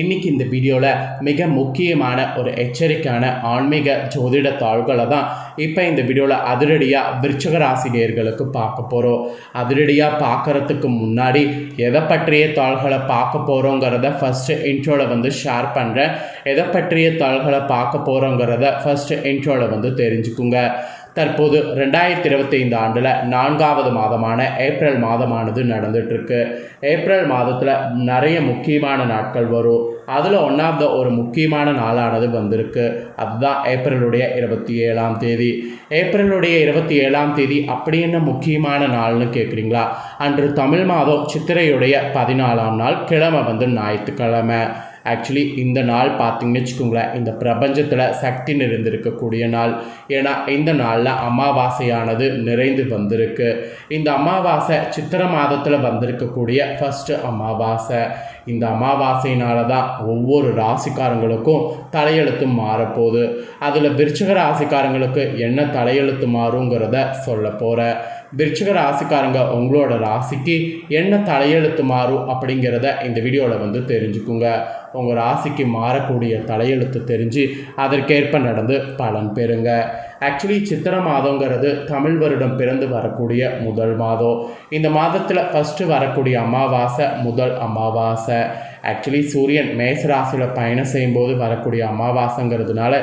இன்னைக்கு இந்த வீடியோவில் மிக முக்கியமான ஒரு எச்சரிக்கையான ஆன்மீக ஜோதிட தாள்களை தான் இப்போ இந்த வீடியோவில் அதிரடியாக விருச்சக ராசினியர்களுக்கு பார்க்க போகிறோம் அதிரடியாக பார்க்கறதுக்கு முன்னாடி எதை பற்றிய தாள்களை பார்க்க போகிறோங்கிறத ஃபஸ்ட்டு இன்ட்ரோவில் வந்து ஷேர் பண்ணுறேன் எதை பற்றிய தாள்களை பார்க்க போகிறோங்கிறத ஃபஸ்ட்டு இன்ட்ரோவில் வந்து தெரிஞ்சுக்குங்க. தற்போது ரெண்டாயிரத்தி இருபத்தி ஐந்து ஆண்டில் நான்காவது மாதமான ஏப்ரல் மாதமானது நடந்துகிட்ருக்கு ஏப்ரல் மாதத்தில் நிறைய முக்கியமான நாட்கள் வரும். அதில் ஒன்றாவது ஒரு முக்கியமான நாளானது வந்திருக்கு. அதுதான் ஏப்ரலுடைய இருபத்தி ஏழாம் தேதி. ஏப்ரலுடைய இருபத்தி ஏழாம் தேதி அப்படி என்ன முக்கியமான நாள்னு கேட்குறீங்களா அன்று தமிழ் மாதம் சித்திரையுடைய பதினாலாம் நாள் கிழமை வந்து ஞாயிற்றுக்கிழமை. ஆக்சுவலி இந்த நாள் பார்த்தீங்கன்னு வச்சுக்கோங்களேன் இந்த பிரபஞ்சத்தில் சக்தி நிறைந்திருக்கக்கூடிய நாள். ஏன்னா இந்த நாளில் அமாவாசையானது நிறைந்து வந்திருக்கு. இந்த அமாவாசை சித்திர மாதத்தில் வந்திருக்கக்கூடிய ஃபஸ்ட்டு அமாவாசை. இந்த அமாவாசையினால தான் ஒவ்வொரு ராசிக்காரங்களுக்கும் தலையெழுத்து மாறப்போகுது. அதில் விருச்சிக ராசிக்காரங்களுக்கு என்ன தலையெழுத்து மாறுங்கிறத சொல்ல போகிறேன் விருச்சிக ராசிக்காரங்க உங்களோட ராசிக்கு என்ன தலையெழுத்து மாறும் அப்படிங்கிறத இந்த வீடியோவில் வந்து தெரிஞ்சுக்குங்க. உங்கள் ராசிக்கு மாறக்கூடிய தலையெழுத்து தெரிஞ்சு அதற்கேற்ப நடந்து பலன் பெறுங்க. ஆக்சுவலி சித்திர மாதங்கிறது தமிழ் வருடம் பிறந்து வரக்கூடிய முதல் மாதம். இந்த மாதத்தில் ஃபஸ்ட்டு வரக்கூடிய அமாவாசை முதல் அமாவாசை. ஆக்சுவலி சூரியன் மேச ராசியில் பயணம் செய்யும்போது வரக்கூடிய அமாவாசைங்கிறதுனால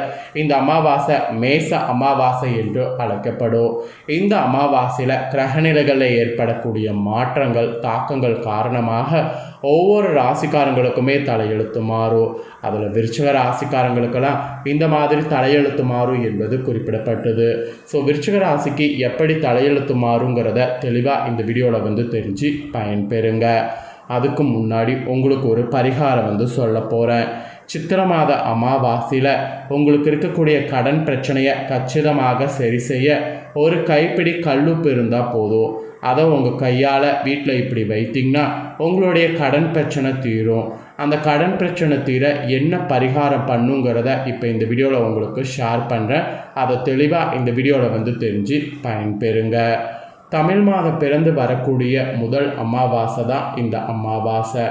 இந்த அமாவாசை மேச அமாவாசை என்று அழைக்கப்படும். இந்த அமாவாசையில் கிரகநிலைகளில் ஏற்படக்கூடிய மாற்றங்கள் தாக்கங்கள் காரணமாக ஒவ்வொரு ராசிக்காரங்களுக்குமே தலையெழுத்து மாறும். அதில் விருச்சக ராசிக்காரங்களுக்கெல்லாம் இந்த மாதிரி தலையெழுத்து மாறும் என்பது குறிப்பிடப்பட்டது. ஸோ விருச்சக ராசிக்கு எப்படி தலையெழுத்து மாறுங்கிறத தெளிவாக இந்த வீடியோவில் வந்து தெரிஞ்சு பயன்பெறுங்க. அதுக்கு முன்னாடி உங்களுக்கு ஒரு பரிகாரம் வந்து சொல்ல போகிறேன் சித்திர மாத அமாவாசையில் உங்களுக்கு இருக்கக்கூடிய கடன் பிரச்சனையை கச்சிதமாக சரி செய்ய ஒரு கைப்பிடி கல்லுப்பு இருந்தால் போதும். அதை உங்கள் கையால் வீட்டில் இப்படி வைத்திங்கன்னா உங்களுடைய கடன் பிரச்சனை தீரும். அந்த கடன் பிரச்சனை தீர என்ன பரிகாரம் பண்ணுங்கிறத இப்போ இந்த வீடியோவில் உங்களுக்கு ஷேர் பண்ணுறேன் அதை தெளிவாக இந்த வீடியோவில் வந்து தெரிஞ்சு பயன்பெறுங்க. தமிழ் மாதம் பிறந்து வரக்கூடிய முதல் அமாவாசை தான் இந்த அமாவாசை.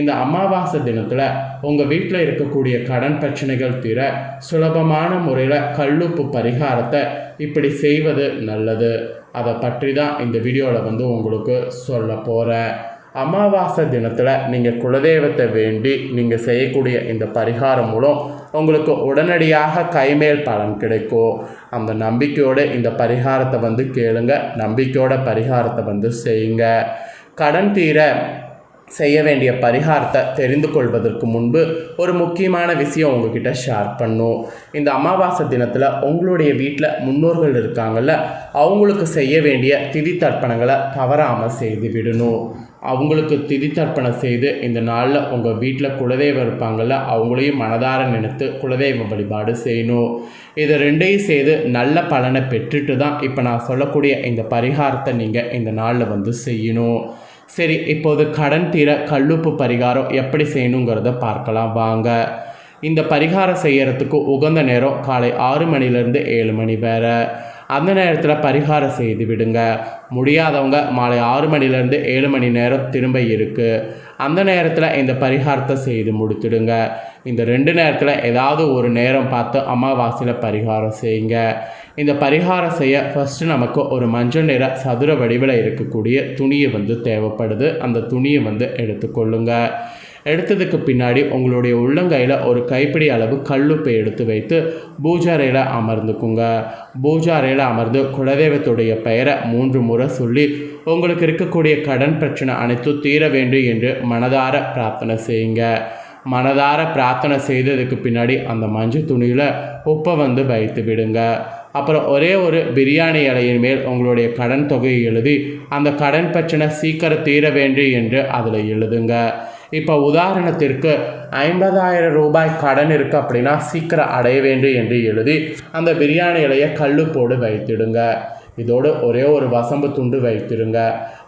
இந்த அமாவாசை தினத்தில் உங்கள் வீட்டில் இருக்கக்கூடிய கடன் பிரச்சனைகள் தீர சுலபமான முறையில் கல்லுப்பு பரிகாரத்தை இப்படி செய்வது நல்லது. அதை பற்றி தான் இந்த வீடியோவில் வந்து உங்களுக்கு சொல்ல போகிறேன் அமாவாசை தினத்தில் நீங்கள் குலதெய்வத்தை வேண்டி நீங்கள் செய்யக்கூடிய இந்த பரிகாரம் மூலம் உங்களுக்கு உடனடியாக கைமேல் பலன் கிடைக்கும். அந்த நம்பிக்கையோடு இந்த பரிகாரத்தை வந்து கேளுங்க. நம்பிக்கையோட பரிகாரத்தை வந்து செய்யுங்க. கடன் தீர செய்ய வேண்டிய பரிகாரத்தை தெரிந்து கொள்வதற்கு முன்பு ஒரு முக்கியமான விஷயம் உங்ககிட்ட ஷேர் பண்ணும். இந்த அமாவாசை தினத்தில் உங்களுடைய வீட்டில் முன்னோர்கள் இருக்காங்கள்ல அவங்களுக்கு செய்ய வேண்டிய திதி தர்ப்பணங்களை தவறாமல் செய்து விடணும். அவங்களுக்கு திதி தர்ப்பணம் செய்து இந்த நாளில் உங்கள் வீட்டில் குலதெய்வம் இருப்பாங்கள்ல அவங்களையும் மனதார நினைத்து குலதெய்வ வழிபாடு செய்யணும். இதை ரெண்டையும் செய்து நல்ல பலனை பெற்றுட்டு தான் இப்போ நான் சொல்லக்கூடிய இந்த பரிகாரத்தை நீங்கள் இந்த நாளில் வந்து செய்யணும். சரி இப்போது கடன் தீர கல்லுப்பு பரிகாரம் எப்படி செய்யணுங்கிறத பார்க்கலாம் வாங்க. இந்த பரிகாரம் செய்கிறதுக்கு உகந்த நேரம் காலை ஆறு மணிலேருந்து ஏழு மணி வேறு அந்த நேரத்தில் பரிகாரம் செய்து விடுங்க. முடியாதவங்க மாலை ஆறு மணிலேருந்து ஏழு மணி நேரம் திரும்ப இருக்குது அந்த நேரத்தில் இந்த பரிகாரத்தை செய்து முடித்துடுங்க. இந்த ரெண்டு நேரத்தில் ஏதாவது ஒரு நேரம் பார்த்து அமாவாசையில் பரிகாரம் செய்யுங்க. இந்த பரிகாரம் செய்ய ஃபஸ்ட்டு நமக்கு ஒரு மஞ்சள் நிற சதுர வடிவில் இருக்கக்கூடிய துணியை வந்து தேவைப்படுது. அந்த துணியை வந்து எடுத்துக்கொள்ளுங்கள் எடுத்ததுக்கு பின்னாடி உங்களுடைய உள்ளங்கையில் ஒரு கைப்பிடி அளவு கல்லுப்பை எடுத்து வைத்து பூஜாரையில் அமர்ந்துக்குங்க. பூஜாரையில் அமர்ந்து குலதெய்வத்துடைய பெயரை மூன்று முறை சொல்லி உங்களுக்கு இருக்கக்கூடிய கடன் பிரச்சனை அனைத்தும் தீர வேண்டும் என்று மனதார பிரார்த்தனை செய்யுங்க. மனதார பிரார்த்தனை செய்ததுக்கு பின்னாடி அந்த மஞ்சள் துணியில் உப்பை வந்து வைத்து விடுங்க. அப்புறம் ஒரே ஒரு பிரியாணி இலையின் மேல் உங்களுடைய கடன் தொகையை எழுதி அந்த கடன் பிரச்சனை சீக்கிரம் தீர வேண்டும் என்று அதில் எழுதுங்க. இப்போ உதாரணத்திற்கு ஐம்பதாயிரம் ரூபாய் கடன் இருக்குது அப்படின்னா சீக்கிரம் அடைய வேண்டும் என்று எழுதி அந்த பிரியாணி இலையை கல்லுப்போடு வைத்திடுங்க. இதோடு ஒரே ஒரு வசம்பு துண்டு வைத்திருங்க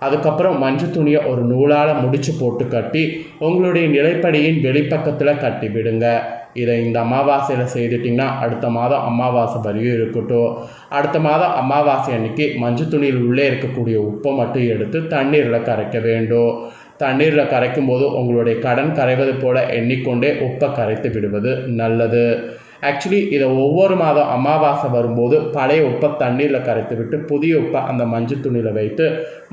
அதுக்கப்புறம் மஞ்சள் துணியை ஒரு நூலால் முடிச்சு போட்டு கட்டி உங்களுடைய நிலைப்படியின் வெளிப்பக்கத்தில் கட்டி விடுங்க. இதை இந்த அமாவாசையில் செய்துட்டிங்கன்னா அடுத்த மாதம் அமாவாசை வரையும் இருக்கட்டும். அடுத்த மாதம் அமாவாசை அன்னைக்கு மஞ்சள் துணியில் உள்ளே இருக்கக்கூடிய உப்பை மட்டும் எடுத்து தண்ணீரில் கரைக்க வேண்டும். தண்ணீரில் கரைக்கும் போது உங்களுடைய கடன் கரைவது போல எண்ணிக்கொண்டே உப்பை கரைத்து விடுவது நல்லது. ஆக்சுவலி இதை ஒவ்வொரு மாதம் அமாவாசை வரும்போது பழைய உப்பை தண்ணீரில் கரைத்து விட்டு புதிய உப்பை அந்த மஞ்சள் துணியில் வைத்து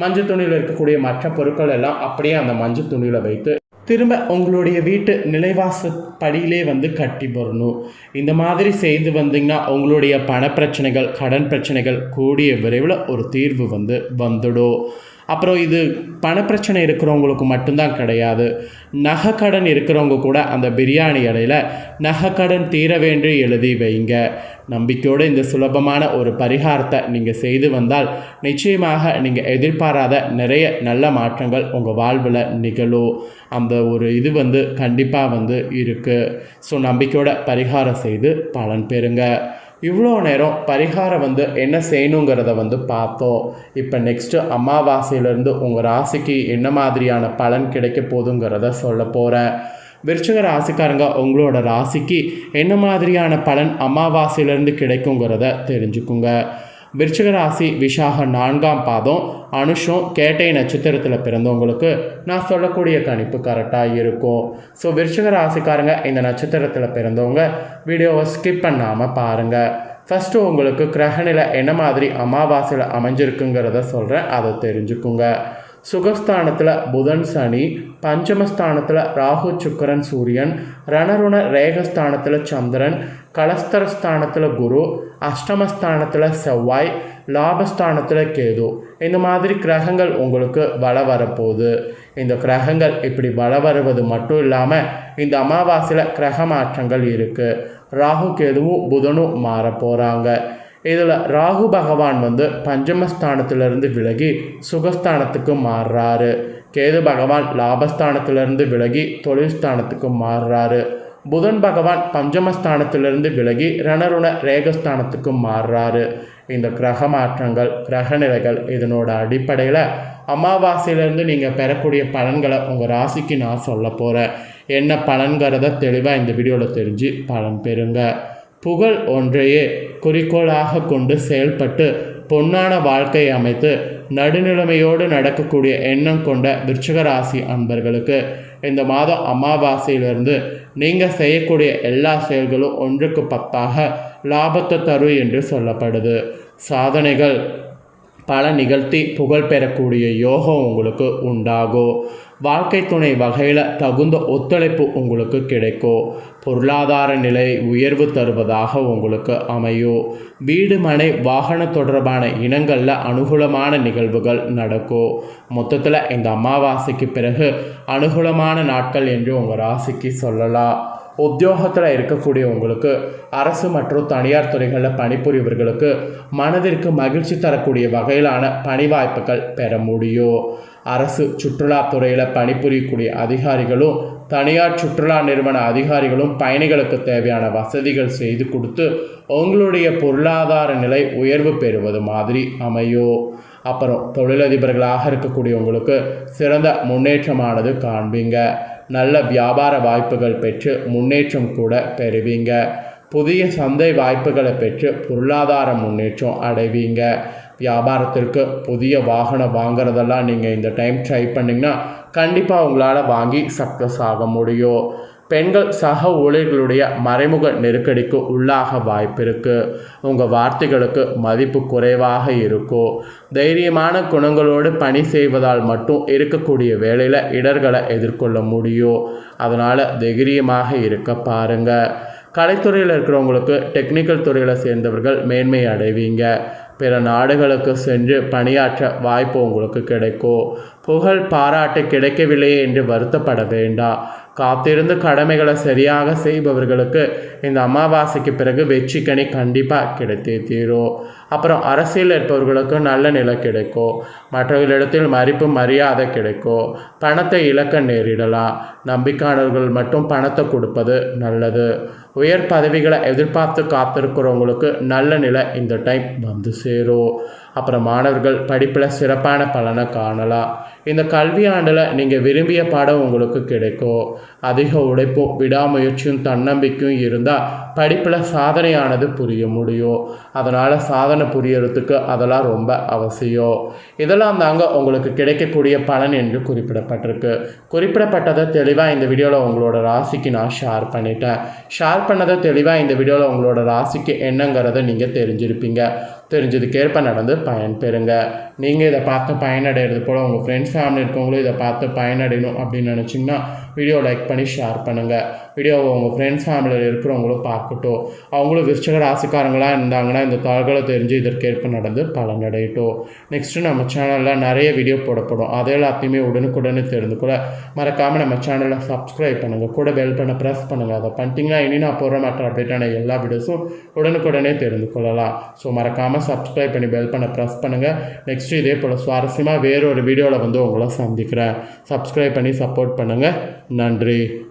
மஞ்சள் துணியில் இருக்கக்கூடிய மற்ற பொருட்கள் எல்லாம் அப்படியே அந்த மஞ்சள் துணியில் வைத்து திரும்ப உங்களுடைய வீட்டு நிலைவாச படியிலே வந்து கட்டி வரணும் இந்த மாதிரி செய்து வந்தீங்கன்னா உங்களுடைய பண பிரச்சனைகள் கடன் பிரச்சனைகள் கூடிய விரைவில் ஒரு தீர்வு வந்து வந்துடும். அப்புறம் இது பணப்பிரச்சனை இருக்கிறவங்களுக்கு மட்டும்தான் கிடையாது. நகைக்கடன் இருக்கிறவங்க கூட அந்த பிரியாணி இடையில நகைக்கடன் தீர வேண்டி எழுதி வைங்க. நம்பிக்கையோடு இந்த சுலபமான ஒரு பரிகாரத்தை நீங்கள் செய்து வந்தால் நிச்சயமாக நீங்கள் எதிர்பாராத நிறைய நல்ல மாற்றங்கள் உங்கள் வாழ்வில் நிகழும். அந்த ஒரு இது வந்து கண்டிப்பாக வந்து இருக்குது ஸோ நம்பிக்கையோட பரிகாரம் செய்து பலன் பெறுங்க. இவ்வளோ நேரம் பரிகாரம் வந்து என்ன செய்யணுங்கிறத வந்து பார்த்தோம். இப்போ நெக்ஸ்ட்டு அமாவாசையிலேருந்து உங்கள் ராசிக்கு என்ன மாதிரியான பலன் கிடைக்க போதுங்கிறத சொல்ல போகிறேன் விருச்சக ராசிக்காரங்க உங்களோட ராசிக்கு என்ன மாதிரியான பலன் அமாவாசையிலேருந்து கிடைக்குங்கிறத தெரிஞ்சுக்குங்க. விருச்சிக ராசி விஷாக நான்காம் பாதம் அனுஷம் கேட்டை நட்சத்திரத்தில் பிறந்தவங்களுக்கு நான் சொல்லக்கூடிய கணிப்பு கரெக்டாக இருக்கும். ஸோ விருச்சிக ராசிக்காரங்க இந்த நட்சத்திரத்தில் பிறந்தவங்க வீடியோவை ஸ்கிப் பண்ணாமல் பாருங்கள் ஃபஸ்ட்டு உங்களுக்கு கிரகநிலை என்ன மாதிரி அமாவாசையில் அமைஞ்சிருக்குங்கிறத சொல்கிறேன் அதை தெரிஞ்சுக்குங்க. சுகஸ்தானத்தில் புதன் சனி பஞ்சமஸ்தானத்தில் ராகு சுக்கரன் சூரியன் ரணருண ரேகஸ்தானத்தில் சந்திரன் கலஸ்தரஸ்தானத்தில் குரு அஷ்டமஸ்தானத்தில் செவ்வாய் லாபஸ்தானத்தில் கேது. இந்த மாதிரி கிரகங்கள் உங்களுக்கு வள வரப்போகுது. இந்த கிரகங்கள் இப்படி வள வருவது மட்டும் இல்லாமல் இந்த அமாவாசையில் கிரக மாற்றங்கள் இருக்குது ராகு கேதுவும் புதனும் மாற போகிறாங்க இதில் ராகு பகவான் வந்து பஞ்சமஸ்தானத்திலிருந்து விலகி சுகஸ்தானத்துக்கு மாறுறாரு. கேது பகவான் லாபஸ்தானத்திலிருந்து விலகி தொழில் ஸ்தானத்துக்கு மாறுறாரு. புதன் பகவான் பஞ்சமஸ்தானத்திலிருந்து விலகி ரணருண ரேகஸ்தானத்துக்கு மாறுறாரு. இந்த கிரக மாற்றங்கள் கிரக நிலைகள் இதனோட அடிப்படையில் அமாவாசையிலேருந்து நீங்கள் பெறக்கூடிய பலன்களை உங்கள் ராசிக்கு நான் சொல்ல போகிறேன் என்ன பலன்கிறத தெளிவாக இந்த வீடியோவில் தெரிஞ்சு பலன் பெறுங்க. புகழ் ஒன்றையே குறிக்கோளாக கொண்டு செயல்பட்டு பொன்னான வாழ்க்கையை அமைத்து நடுநிலைமையோடு நடக்கக்கூடிய எண்ணம் கொண்ட விருச்சிக ராசி அன்பர்களுக்கு இந்த மாதம் அமாவாசையிலிருந்து நீங்கள் செய்யக்கூடிய எல்லா செயல்களும் ஒன்றுக்கு பத்தாக லாபத்தை தரும் என்று சொல்லப்படுது. சாதனைகள் பல நிகழ்த்தி புகழ் பெறக்கூடிய யோகம் உங்களுக்கு உண்டாகும். வாழ்க்கை துணை வகையில் தகுந்த ஒத்துழைப்பு உங்களுக்கு கிடைக்கும் பொருளாதார நிலை உயர்வு தருவதாக உங்களுக்கு அமையும் வீடு மனை வாகன தொடர்பான இனங்களில் அனுகூலமான நிகழ்வுகள் நடக்கும் மொத்தத்தில் இந்த அமாவாசைக்கு பிறகு அனுகூலமான நாட்கள் என்று உங்கள் ராசிக்கு சொல்லலாம். உத்தியோகத்தில் இருக்கக்கூடிய உங்களுக்கு அரசு மற்றும் தனியார் துறைகளில் பணிபுரியவர்களுக்கு மனதிற்கு மகிழ்ச்சி தரக்கூடிய வகையிலான பணி வாய்ப்புகள் பெற முடியும் அரசு சுற்றுலாத்துறையில் பணிபுரியக்கூடிய அதிகாரிகளும் தனியார் சுற்றுலா நிறுவன அதிகாரிகளும் பயணிகளுக்கு தேவையான வசதிகள் செய்து கொடுத்து உங்களுடைய பொருளாதார நிலை உயர்வு பெறுவது மாதிரி அமையும் அப்புறம் தொழிலதிபர்களாக இருக்கக்கூடியவங்களுக்கு சிறந்த முன்னேற்றமானது காண்பீங்க. நல்ல வியாபார வாய்ப்புகள் பெற்று முன்னேற்றம் கூட பெறுவீங்க. புதிய சந்தை வாய்ப்புகளை பெற்று பொருளாதார முன்னேற்றம் அடைவீங்க. வியாபாரத்திற்கு புதிய வாகனம் வாங்குறதெல்லாம் நீங்கள் இந்த டைம் ட்ரை பண்ணிங்கன்னா கண்டிப்பாக உங்களால் வாங்கி சக்ஸஸ் ஆக முடியும். பெண்கள் சக ஊழியர்களுடைய மறைமுக நெருக்கடிக்கு உள்ளாக வாய்ப்பு இருக்குது உங்கள் வார்த்தைகளுக்கு மதிப்பு குறைவாக இருக்கும். தைரியமான குணங்களோடு பணி செய்வதால் மட்டும் இருக்கக்கூடிய வேலையில் இடர்களை எதிர்கொள்ள முடியும். அதனால் தைரியமாக இருக்க பாருங்கள் கலைத்துறையில் இருக்கிறவங்களுக்கு டெக்னிக்கல் துறையில் சேர்ந்தவர்கள் மேன்மை அடைவீங்க. பிற நாடுகளுக்கு சென்று பணியாற்ற வாய்ப்பு உங்களுக்கு கிடைக்கும். புகழ் பாராட்டு கிடைக்கவில்லையே என்று வருத்தப்பட வேண்டாம். காத்திருந்து கடமைகளை சரியாக செய்பவர்களுக்கு இந்த அமாவாசைக்கு பிறகு வெற்றி கனி கண்டிப்பாக கிடைத்தே தீரும். அப்புறம் அரசியல் இருப்பவர்களுக்கு நல்ல நிலை கிடைக்கும் மற்றவர்களிடத்தில் மதிப்பு மரியாதை கிடைக்கும் பணத்தை இழக்க நேரிடலாம். நம்பிக்கையானவர்கள் மட்டும் பணத்தை கொடுப்பது நல்லது. உயர் பதவிகளை எதிர்பார்த்து காத்திருக்கிறவங்களுக்கு நல்ல நிலை இந்த டைம் வந்து சேரும். அப்புறம் மாணவர்கள் படிப்பில் சிறப்பான பலனை காணலாம். இந்த கல்வியாண்டில் நீங்கள் விரும்பிய பாடம் உங்களுக்கு கிடைக்கும் அதிக உழைப்பும் விடாமுயற்சியும் தன்னம்பிக்கையும் இருந்தால் படிப்பில் சாதனையானது புரிய முடியும். அதனால் சாதனை புரியறதுக்கு அதெல்லாம் ரொம்ப அவசியம். இதெல்லாம் தாங்க உங்களுக்கு கிடைக்கக்கூடிய பலன் என்று குறிப்பிடப்பட்டிருக்கு. குறிப்பிடப்பட்டதை தெளிவாக இந்த வீடியோவில் உங்களோட ராசிக்கு நான் ஷேர் பண்ணிட்டேன். ஷேர் பண்ணதை தெளிவாக இந்த வீடியோவில் உங்களோட ராசிக்கு என்னங்கிறத நீங்கள் தெரிஞ்சிருப்பீங்க. தெரிஞ்சதுக்கேற்ப நடந்து பயன்பெறுங்க நீங்கள் இதை பார்த்து பயனடைகிறது போல் உங்கள் ஃப்ரெண்ட்ஸ் ஃபேமிலி இருக்கவங்களும் இதை பார்த்து பயனடையணும் அப்படின்னு நினச்சிங்கன்னா வீடியோ லைக் பண்ணி ஷேர் பண்ணுங்கள் வீடியோவை உங்கள் ஃப்ரெண்ட்ஸ் ஃபேமிலியில் இருக்கிறவங்களும் பார்க்கட்டும். அவங்களும் விருச்சக ராசிக்காரங்களாக இருந்தாங்கன்னா இந்த தாள்களை தெரிஞ்சு இதற்கேற்ப நடந்து பலனடையட்டும். நெக்ஸ்ட்டு நம்ம சேனலில் நிறைய வீடியோ போடப்படும். அது எல்லாத்தையுமே உடனுக்குடனே தெரிந்து கூட மறக்காமல் நம்ம சேனலை சப்ஸ்கிரைப் பண்ணுங்கள் கூட பெல் பண்ண ப்ரெஸ் பண்ணுங்கள் அதை பண்ணிட்டீங்கன்னா இனி நான் போகிற மாற்ற அப்டேட்டான எல்லா வீடியோஸும் உடனுக்குடனே தெரிந்து கொள்ளலாம். ஸோ மறக்காமல் சப்ஸ்கிரைப் பண்ணி பெல் பண்ண ப்ரெஸ் பண்ணுங்கள் நெக்ஸ்ட்டு இதே போல் சுவாரஸ்யமாக வேறொரு வீடியோவில் வந்து உங்களை சந்திக்கிறேன். சப்ஸ்கிரைப் பண்ணி சப்போர்ட் பண்ணுங்கள் நன்றி.